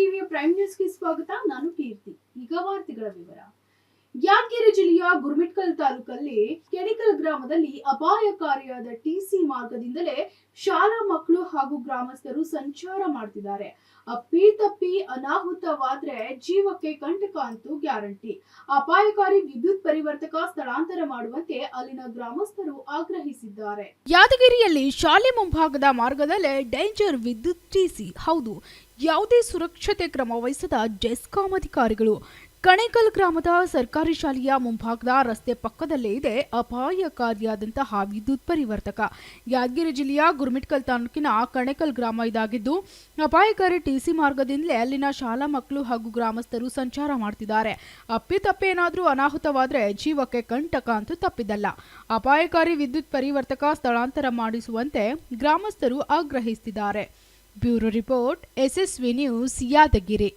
ಟಿವಿಯ ಪ್ರೈಮ್ ನ್ಯೂಸ್ಗೆ ಸ್ವಾಗತ. ನಾನು ಕೀರ್ತಿ. ಈಗ ವಾರ್ತೆಗಳ ವಿವರ. ಯಾದಗಿರಿ ಜಿಲ್ಲೆಯ ಗುರುಮಿಟ್ಕಲ್ ತಾಲೂಕಲ್ಲಿ ಕೆಡಿಕಲ್ ಗ್ರಾಮದಲ್ಲಿ ಅಪಾಯಕಾರಿಯಾದ ಟಿಸಿ ಮಾರ್ಗದಿಂದಲೇ ಶಾಲಾ ಮಕ್ಕಳು ಹಾಗೂ ಗ್ರಾಮಸ್ಥರು ಸಂಚಾರ ಮಾಡ್ತಿದ್ದಾರೆ. ಅಪ್ಪಿ ತಪ್ಪಿ ಅನಾಹುತವಾದ್ರೆ ಜೀವಕ್ಕೆ ಕಂಟಕ ಅಂತೂ ಗ್ಯಾರಂಟಿ. ಅಪಾಯಕಾರಿ ವಿದ್ಯುತ್ ಪರಿವರ್ತಕ ಸ್ಥಳಾಂತರ ಮಾಡುವಂತೆ ಅಲ್ಲಿನ ಗ್ರಾಮಸ್ಥರು ಆಗ್ರಹಿಸಿದ್ದಾರೆ. ಯಾದಗಿರಿಯಲ್ಲಿ ಶಾಲೆ ಮುಂಭಾಗದ ಮಾರ್ಗದಲ್ಲೇ ಡೇಂಜರ್ ವಿದ್ಯುತ್ ಟಿಸಿ ಹೌದು, ಯಾವುದೇ ಸುರಕ್ಷತೆ ಕ್ರಮ ವಹಿಸದ ಜೆಸ್ಕಾಂ ಅಧಿಕಾರಿಗಳು ಕಣೇಕಲ್ ಗ್ರಾಮದ ಸರ್ಕಾರಿ ಶಾಲೆಯ ಮುಂಭಾಗದ ರಸ್ತೆ ಪಕ್ಕದಲ್ಲೇ ಇದೆ ಅಪಾಯಕಾರಿಯಾದಂತಹ ವಿದ್ಯುತ್ ಪರಿವರ್ತಕ. ಯಾದಗಿರಿ ಜಿಲ್ಲೆಯ ಗುರುಮಿಟ್ಕಲ್ ತಾಲೂಕಿನ ಕಣೇಕಲ್ ಗ್ರಾಮ ಇದಾಗಿದ್ದು, ಅಪಾಯಕಾರಿ ಟಿಸಿ ಮಾರ್ಗದಿಂದಲೇ ಅಲ್ಲಿನ ಶಾಲಾ ಮಕ್ಕಳು ಹಾಗೂ ಗ್ರಾಮಸ್ಥರು ಸಂಚಾರ ಮಾಡ್ತಿದ್ದಾರೆ. ಅಪ್ಪಿತಪ್ಪೆ ಏನಾದರೂ ಅನಾಹುತವಾದರೆ ಜೀವಕ್ಕೆ ಕಂಟಕ ಅಂತೂ ತಪ್ಪಿದಲ್ಲ ಅಪಾಯಕಾರಿ ವಿದ್ಯುತ್ ಪರಿವರ್ತಕ ಸ್ಥಳಾಂತರ ಮಾಡಿಸುವಂತೆ ಗ್ರಾಮಸ್ಥರು ಆಗ್ರಹಿಸುತ್ತಿದ್ದಾರೆ bureau report, SSV news, Yadgiri.